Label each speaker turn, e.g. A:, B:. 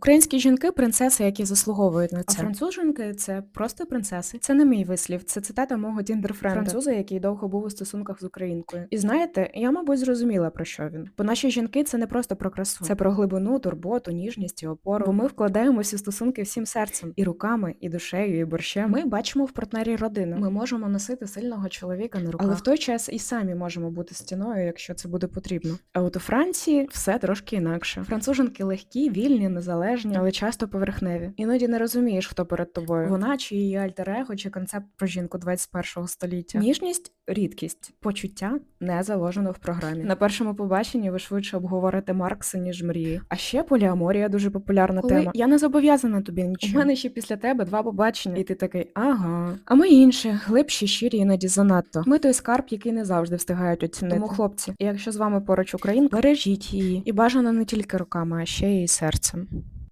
A: Українські жінки принцеси, які заслуговують на
B: А
A: це.
B: француженки це просто принцеси. Це не мій вислів, це цитата мого тіндерфренда. Француза, який довго був у стосунках з українкою. І знаєте, я, мабуть, зрозуміла про що він. Бо наші жінки це не просто про красу, це про глибину, турботу, ніжність і опору. Бо ми вкладаємося у стосунки всім серцем, і руками, і душею, і борщем. Ми бачимо в партнері родину. Ми можемо носити сильного чоловіка на руках, але в той час і самі можемо бути стіною, якщо це буде потрібно. А от у Франції все трошки інакше. Француженки легкі, вільні, незалежні, але часто поверхневі. Іноді не розумієш, хто перед тобою. Вона чи її альтер-его, чи концепт про жінку 21 століття. Ніжність рідкість, почуття не заложено в програмі. На першому побаченні ви швидше обговорите Маркса, ніж мрії. А ще поліаморія дуже популярна
A: Коли
B: тема. Я не зобов'язана тобі нічого. У мене ще після тебе два побачення, і ти такий, ага. А ми інше, глибші, щирі, іноді занадто. Ми той скарб, який не завжди встигають оцінити. Тому, хлопці, якщо з вами поруч Українка, бережіть її. І бажано не тільки руками, а ще й серцем.